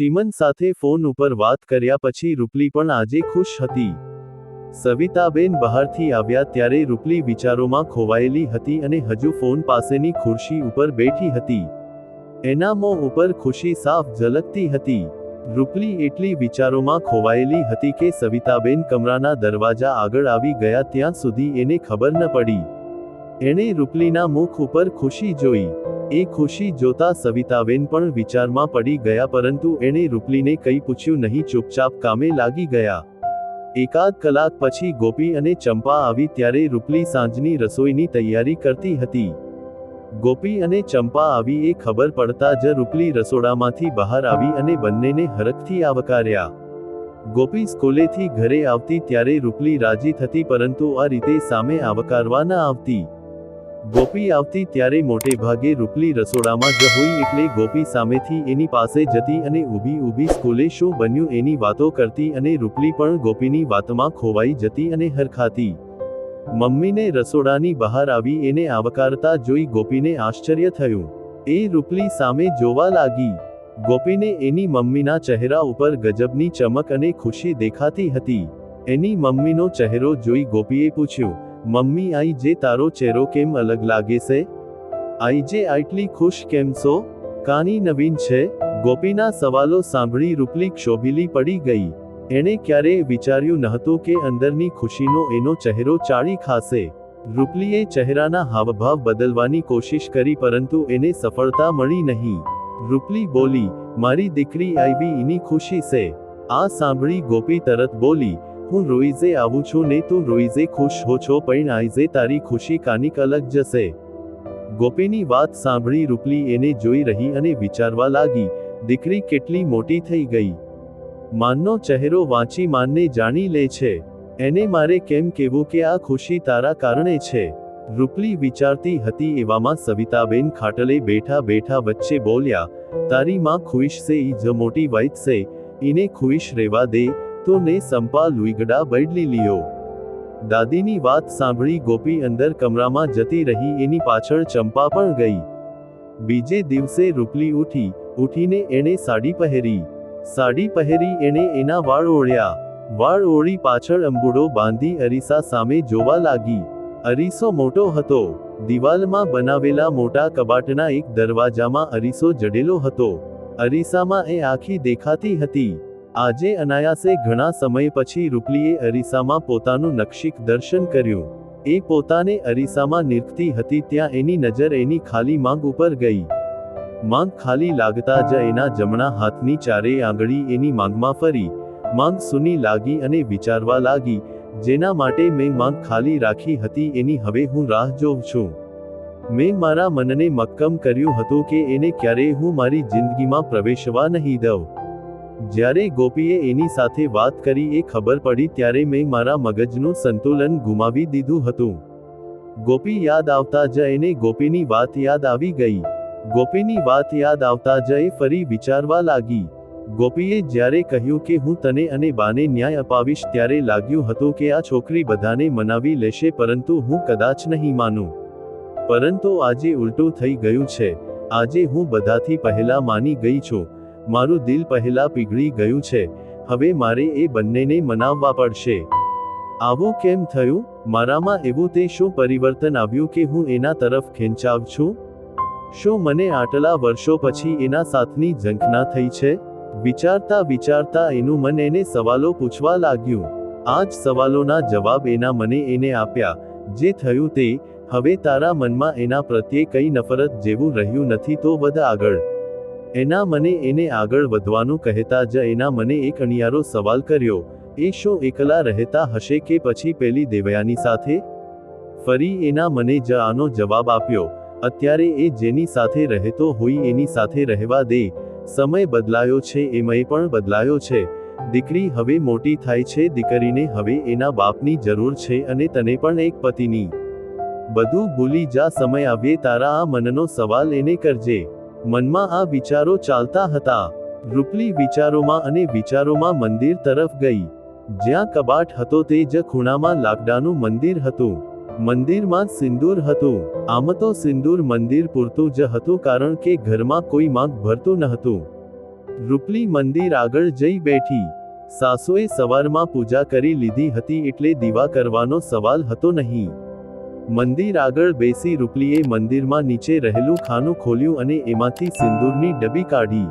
ચીમન સાથે ફોન ઉપર વાત કર્યા પછી રૂપલી પણ આજે ખુશ હતી. સવિતાબેન બહારથી આવ્યા ત્યારે રૂપલી વિચારોમાં ખોવાયેલી હતી અને હજુ ફોન પાસેની ખુરશી ઉપર બેઠી હતી. એના મોં ઉપર ખુશી સાફ ઝલકતી હતી. રૂપલી એટલી વિચારોમાં ખોવાયેલી હતી કે સવિતાબેન કમરાના દરવાજા આગળ આવી ગયા ત્યાં સુધી એને ખબર ન પડી. એણે રૂપલીના મુખ ઉપર ખુશી જોઈ. એ ખુશી જોતા સવિતાબેન પણ વિચારમાં પડી ગયા પરંતુ એણે રૂપલીને કંઈ પૂછ્યું નહીં, ચૂપચાપ કામે લાગી ગયા. એકાદ કલાક પછી ગોપી અને ચંપા આવી ત્યારે રૂપલી સાંજની રસોઈની તૈયારી કરતી હતી. ગોપી અને ચંપા આવી એ ખબર પડતા જ રૂપલી રસોડામાંથી બહાર આવી અને બંનેને હરખથી આવકાર્યા. ગોપી સ્કૂલેથી ઘરે આવતી ત્યારે રૂપલી રાજી થતી પરંતુ આ રીતે સામે આવકારવા ન આવતી. ગોપી આવતી ત્યારે મોટે ભાગે રૂપલી રસોડામાં જ હોય એટલે ગોપી સામેથી એની પાસે જતી અને ઊભી ઊભી સ્કૂલે શું બન્યું એની વાતો કરતી અને રૂપલી પણ ગોપીની વાતમાં ખોવાઈ જતી અને હરખાતી. મમ્મીને રસોડાની બહાર આવી એને આવકારતા જોઈ ગોપીને આશ્ચર્ય થયું. એ રૂપલી સામે જોવા લાગી. ગોપીને એની મમ્મીના ચહેરા ઉપર ગજબની ચમક અને ખુશી દેખાતી હતી. એની મમ્મીનો ચહેરો જોઈ ગોપીએ પૂછ્યું મમ્મી, આઈ જે તારો ચહેરો કેમ અલગ લાગે છે? આઈ જે આટલી ખુશ કેમ છો? કાની નવીન છે? ગોપીના સવાલો સાંભળી રૂપલી ક્ષોભીલી પડી ગઈ. એણે ક્યારેય વિચાર્યું નહોતું કે અંદરની ખુશીનો એનો ચહેરો ચાળી ખાશે. રૂપલીએ ચહેરાના હાવભાવ બદલવાની કોશિશ કરી પરંતુ એને સફળતા મળી નહીં. રૂપલી બોલી, મારી દીકરી આવી એની ખુશી છે. આ સાંભળી ગોપી તરત બોલી હું રોઈઝે આવું છું ને તું રોઈઝે ખુશ હો છો પણ આઈઝે તારી ખુશી કાનિક અલગ જશે ગોપીની વાત સાંભળી રૂપલી એને જોઈ રહી અને વિચારવા લાગી દીકરી કેટલી મોટી થઈ ગઈ માનનો ચહેરો વાંચી માનને જાણી લે છે એને મારે કેમ કેવું કે આ ખુશી તારા કારણે છે રૂપલી વિચારતી હતી એવામાં સવિતાબેન ખાટલે બેઠા બેઠા વચ્ચે બોલ્યા તારી માં ખુશ છે ઈ જ મોટી વાઈટ છે ઈને ખુશ રહેવા દે તો સંપા લુઈગડા બદલી લીયો. દાદીની વાત સાંભળી ગોપી અંદર કમરામાં જતી રહી, એની પાછળ ચંપા પણ ગઈ. બીજે દિવસે રૂપલી ઉઠી, ઉઠીને એણે સાડી પહેરી. સાડી પહેરી એણે એના વાળ ઓળ્યા. વાળ ઓળી પાછળ અંબુડો બાંધી અરીસા સામે જોવા લાગી. અરીસો મોટો હતો. દિવાલમાં બનાવેલા મોટા કબાટના એક દરવાજામાં અરીસો જડેલો હતો. અરીસામાં એ આખી દેખાતી હતી. આજે અનાયાસે ઘણા સમય પછી રૂપલીએ અરીસામાં પોતાનું નક્ષિક દર્શન કર્યું. એ પોતાને અરીસામાં નિરખતી હતી ત્યાં એની નજર એની ખાલી માંગ ઉપર ગઈ. માંગ ખાલી લાગતા જ એના જમણા હાથની ચારેય આંગળી એની માંગમાં ફરી. માંગ સુની લાગી અને વિચારવા લાગી, જેના માટે મેં માંગ ખાલી રાખી હતી એની હવે હું રાહ જોઉં છું. મેં મારા મનને મક્કમ કર્યું હતું કે એને ક્યારેય હું મારી જિંદગીમાં પ્રવેશવા નહીં દઉં. જ્યારે ગોપીએ એની સાથે વાત કરી એ ખબર પડી ત્યારે મેં મારા મગજનું સંતુલન ગુમાવી દીધું હતું. ગોપી યાદ આવતા જ એને ગોપીની વાત યાદ આવી ગઈ. ગોપીની વાત યાદ આવતા જ એ ફરી વિચારવા લાગી. ગોપીએ જ્યારે કહ્યું કે હું તને અને બાને ન્યાય અપાવીશ ત્યારે લાગ્યું હતું કે આ છોકરી બધાને મનાવી લેશે પરંતુ હું કદાચ નહીં માનું. પરંતુ આજે ઉલટું થઈ ગયું છે. આજે હું બધાથી પહેલા માની ગઈ છું. મારું દિલ પહેલા પીગળી ગયું છે. હવે મારે એ બંનેને મનાવવા પડશે. આવું કેમ થયું? મારામાં એવું તે શું પરિવર્તન આવ્યું કે હું એના તરફ ખેંચાવ છું? શું મને આટલા વર્ષો પછી એના સાથની ઝંખના થઈ છે? વિચારતા વિચારતા એનું મન એને સવાલો પૂછવા લાગ્યું. આ જ સવાલોના જવાબ એના મને એને આપ્યા. જે થયું તે, હવે તારા મનમાં એના પ્રત્યે કઈ નફરત જેવું રહ્યું નથી તો વધ આગળ. એના મને એને આગળ વધવાનું કહેતા જ એના મને એક અણિયારો સવાલ કર્યો, એ શું એકલા રહેતા હશે કે પછી પેલી દેવયાની સાથે? ફરી એના મને જ આનો જવાબ આપ્યો, અત્યારે એ જેની સાથે રહેતો હોય એની સાથે રહેવા દે, સમય બદલાયો છે, એમય પણ બદલાયો છે, દીકરી હવે મોટી થાય છે, દીકરીને હવે એના બાપની જરૂર છે અને તને પણ એક પતિની. બધું ભૂલી જા, સમય આવે તારા આ મનનો સવાલ એને કરજે. મનમાં આ વિચારો ચાલતા હતા. રૂપલી વિચારોમાં અને વિચારોમાં મંદિર તરફ ગઈ. જ્યાં કબાટ હતો તે જ ખૂણામાં લાકડાનું મંદિર હતું. મંદિરમાં સિંદૂર હતું. આમ તો સિંદૂર મંદિર પૂરતું જ હતું કારણ કે ઘરમાં કોઈ માંગ ભરતું ન હતું. રૂપલી મંદિર આગળ જઈ બેઠી. સાસુએ સવારમાં પૂજા કરી લીધી હતી એટલે દીવા કરવાનો સવાલ હતો નહીં. મંદિર આગળ બેસી રૂપલીએ મંદિરમાં નીચે રહેલું ખાનું ખોલ્યું અને એમાંથી સિંદૂરની ડબી કાઢી.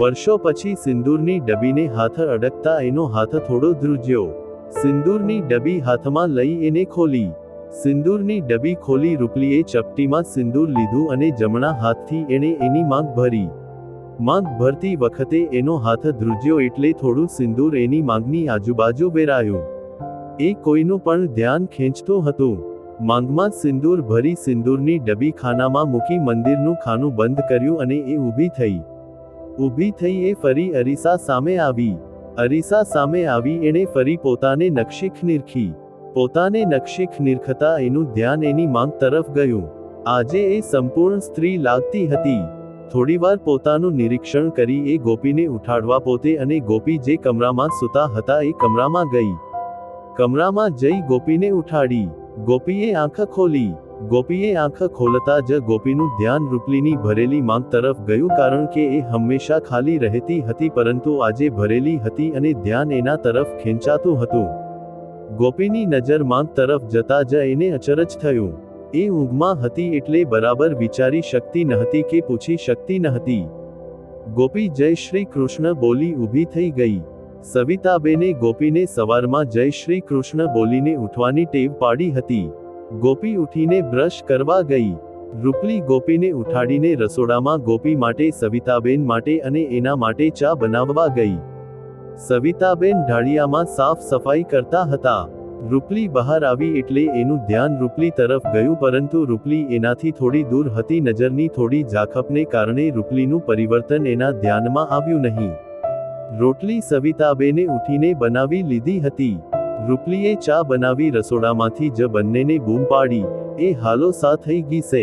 વર્ષો પછી સિંદૂરની ડબીને હાથ અડકતા એનો હાથ થોડો ધ્રુજ્યો. સિંદૂરની ડબી હાથમાં લઈ એને ખોલી. સિંદૂરની ડબી ખોલી રૂપલીએ ચપટીમાં સિંદૂર લીધું અને જમણા હાથથી એણે એની માંગ ભરી. માંગ ભરતી વખતે એનો હાથ ધ્રુજ્યો એટલે થોડું સિંદૂર એની માંગની આજુબાજુ વેરાયું. એ કોઈનું પણ ધ્યાન ખેંચતું હતું. માંગમાં સિંદૂર ભરી સિંદૂરની ડબી ખાનામાં મૂકી મંદિરનું ખાનું બંધ કર્યું અને એ ઊભી થઈ. ઊભી થઈ એ ફરી અરીસા સામે આવી. અરીસા સામે આવી એણે ફરી પોતાને નક્ષીખ નિરખી. પોતાને નક્ષીખ નિરખતા એનું ધ્યાન એની માંગ તરફ ગયું. આજે એ સંપૂર્ણ સ્ત્રી લાગતી હતી. થોડીવાર પોતાનું નિરીક્ષણ કરી એ ગોપીને ઉઠાડવા પોતે અને ગોપી જે કમરામાં સૂતા હતા એ કમરામાં ગઈ. કમરામાં જઈ ગોપીને ઉઠાડી. ગોપીએ આંખ ખોલી. ગોપીએ આંખ ખોલતા જ ગોપીનું ધ્યાન રૂપલીની ભરેલી માંગ તરફ ગયું કારણ કે એ હંમેશા ખાલી રહેતી હતી પરંતુ આજે ભરેલી હતી અને ધ્યાન એના તરફ ખેંચાતું હતું. ગોપીની નજર માંગ તરફ જતા જ એને અચરજ થયું. એ ઊંઘમાં હતી એટલે બરાબર વિચારી શકતી નહતી કે પૂછી શકતી નહતી. ગોપી જય શ્રી કૃષ્ણ બોલી ઊભી થઈ ગઈ. સવિતાબેને ગોપીને સવારમાં જય શ્રી કૃષ્ણ બોલીને ઉઠવાની ટેવ પાડી હતી. ગોપી ઉઠીને બ્રશ કરવા ગઈ. રૂપલી ગોપીને ઉઠાડીને રસોડામાં ગોપી માટે, સવિતાબેન માટે અને એના માટે ચા બનાવવા ગઈ. સવિતાબેન ઢાળિયામાં સાફ સફાઈ કરતા હતા. રૂપલી બહાર આવી એટલે એનું ધ્યાન રૂપલી તરફ ગયું પરંતુ રૂપલી એનાથી થોડી દૂર હતી નજરની થોડી ઝાખપને કારણે રૂપલીનું પરિવર્તન એના ધ્યાનમાં આવ્યું નહીં. રોટલી સવિતાબેને ઉઠીને બનાવી લીધી હતી. રૂપલીએ ચા બનાવી રસોડામાંથી જ બંનેને બૂમ પાડી. એ હાલો સા થઈ ગીસે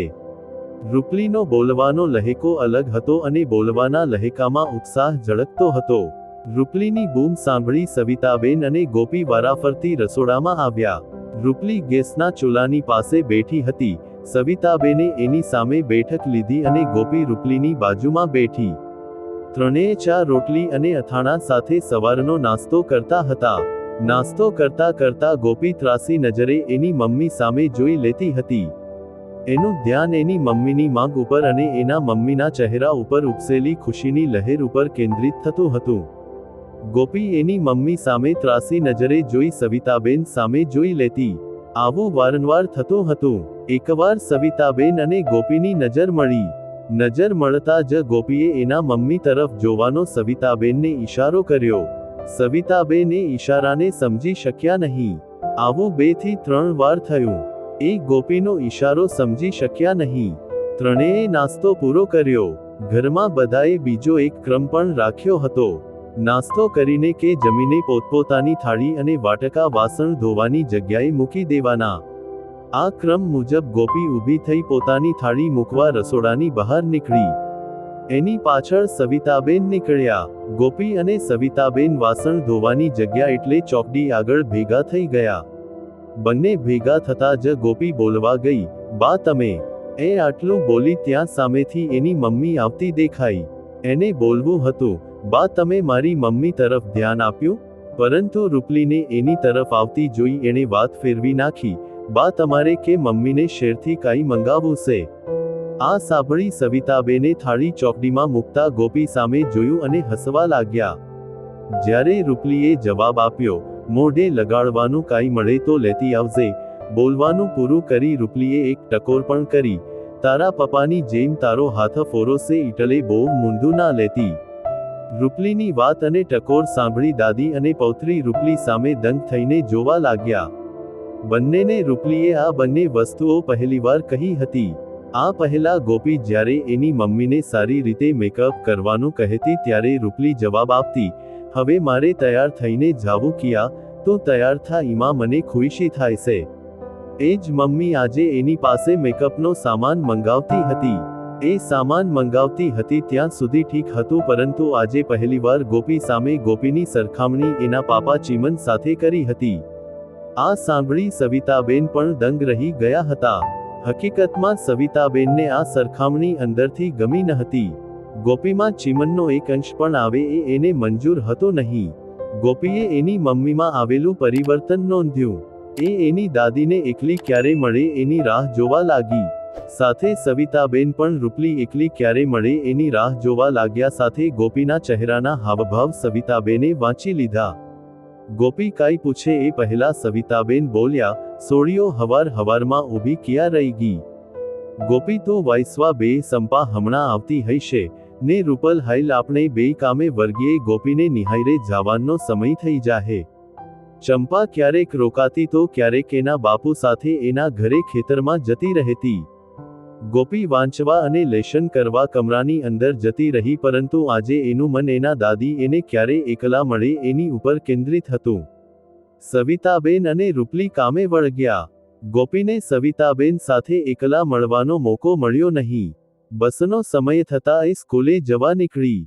રૂપલીનો બોલવાનો લહેકો અલગ હતો અને બોલવાના લહેકામાં ઉત્સાહ ઝળકતો હતો. રૂપલીની બૂમ સાંભળી સવિતાબેન અને ગોપી વારાફરતી રસોડામાં આવ્યા. રૂપલી ગેસના ચૂલાની પાસે બેઠી હતી. સવિતાબેને એની સામે બેઠક લીધી અને ગોપી રૂપલીની બાજુમાં બેઠી. ત્રણેય ચા રોટલી અને અથાણા સાથે સવારનો નાસ્તો કરતા હતા. નાસ્તો કરતા કરતા ગોપી ત્રાસી નજરે એની મમ્મી સામે જોઈ લેતી હતી. એનું ધ્યાન એની મમ્મીની માંગ ઉપર અને એના મમ્મીના ચહેરા ઉપર ઉપસેલી ખુશીની લહેર ઉપર કેન્દ્રિત થતું હતું. ગોપી એની મમ્મી સામે ત્રાસી નજરે જોઈ સવિતાબેન સામે જોઈ લેતી. આવું વારંવાર થતું હતું. એકવાર સવિતાબેન અને ગોપીની નજર મળી. નજર મળતા જ ગોપીએ એના મમ્મી તરફ જોવાનો સવિતાબેનને ઈશારો કર્યો. સવિતાબેને ઈશારાને સમજી શક્યા નહીં. આવું બેથી ત્રણ વાર થયું. એ ગોપીનો ઈશારો સમજી શક્યા નહીં. ત્રણેય નાસ્તો પૂરો કર્યો. ઘરમાં બધાએ બીજો એક ક્રમ પણ રાખ્યો હતો. નાસ્તો કરીને કે જમીને પોતપોતાની થાળી અને વાટકા વાસણ ધોવાની જગ્યાએ મૂકી દેવાના. આ ક્રમ મુજબ ગોપી ઊભી થઈ પોતાની થાળી મૂકવા રસોડાની બહાર નીકળી. એની પાછળ સવિતાબેન નીકળ્યા. ગોપી અને સવિતાબેન વાસણ ધોવાની જગ્યા એટલે ચોકડી આગળ ભેગા થઈ ગયા. બંને ભેગા થતા જ ગોપી બોલવા ગઈ, બા, તમે. એ આટલું બોલી ત્યાં સામેથી એની મમ્મી આવતી દેખાઈ. એને બોલવું હતું, બા, તમે મારી મમ્મી તરફ ધ્યાન આપ્યું? પરંતુ રૂપલીને એની તરફ આવતી જોઈ એણે વાત ફેરવી નાખી. બા તમારે કે મમ્મીને શેરથી કાંઈ મંગાવવું છે આ સાંભળી સવિતાબેને થાળી ચોકડીમાં મૂકતા ગોપી સામે જોયું અને હસવા લાગ્યા. જ્યારે રૂપલીએ જવાબ આપ્યો, મોઢે લગાડવાનું કાંઈ મળે તો લેતી આવજે. બોલવાનું પૂરું કરી રૂપલીએ એક ટકોર પણ કરી. તારા પપ્પાની જેમ તારો હાથ ફોરોસે ઇટલે બહુ મૂંધું ના લેતી. રૂપલીની વાત અને ટકોર સાંભળી દાદી અને પૌત્રી રૂપલી સામે દંગ થઈને જોવા લાગ્યા. બંનેને રૂપલીએ આ બંને વસ્તુઓ પહેલીવાર કહી હતી. આ પહેલા ગોપી જ્યારે એની મમ્મીને સારી રીતે મેકઅપ કરવાનું કહેતી ત્યારે રૂપલી જવાબ આપતી, હવે મારે તૈયાર થઈને જાવું કિયા, તો તૈયાર થા ઈમાં મને ખુશી થાય છે એ જ મમ્મી આજે એની પાસે મેકઅપનો સામાન મંગાવતી હતી. એ સામાન મંગાવતી હતી ત્યાં સુધી ઠીક હતું પરંતુ આજે પહેલીવાર ગોપી સામે ગોપીની સરખામણી એના પાપા ચીમન સાથે કરી હતી. આ સાંભળી સવિતાબેન પણ દંગ રહી ગયા હતા. હકીકતમાં સવિતાબેનને આ સરખામણી અંદરથી ગમી ન હતી. ગોપીમાં ચીમનનો એક અંશ પણ આવે એ એને મંજૂર હતો નહીં. ગોપીએ એની મમ્મીમાં આવેલું પરિવર્તન નોંધ્યું. એ એની દાદીને એકલી ક્યારે મળે એની રાહ જોવા લાગી. સાથે સવિતાબેન પણ રૂપલી એકલી ક્યારે મળે એની રાહ જોવા લાગ્યા સાથે ગોપીના ચહેરાના હાવભાવ સવિતાબેને વાંચી લીધા. ગોપી કાઈ પૂછે એ પહેલા સવિતાબેન બોલ્યા, સોળીઓ હવાર હવારમાં ઊભી ક્યાં રહી ગઈ? ગોપી તો વાઇસવા બે સંપા હમણાં આવતી હૈશે ને રૂપલ હાઈલ આપણે બે કામે વર્ગીએ ગોપીને નિહાયરે જવાનો સમય થઈ જાહે. ચંપા ક્યારેક રોકાતી તો ક્યારેક એના બાપુ સાથે એના ઘરે ખેતરમાં જતી રહેતી. ગોપી વાંચવા અને લેશન કરવા કમરાની અંદર જતી રહી, પરંતુ આજે એનું મન એના દાદી એને ક્યારે એકલા મળે એની ઉપર કેન્દ્રિત હતું. સવિતાબેન અને રૂપલી કામે વળગ્યા ગોપીને સવિતાબેન સાથે એકલા મળવાનો મોકો મળ્યો નહીં. બસનો સમય થતાં એ સ્કૂલે જવા નીકળી.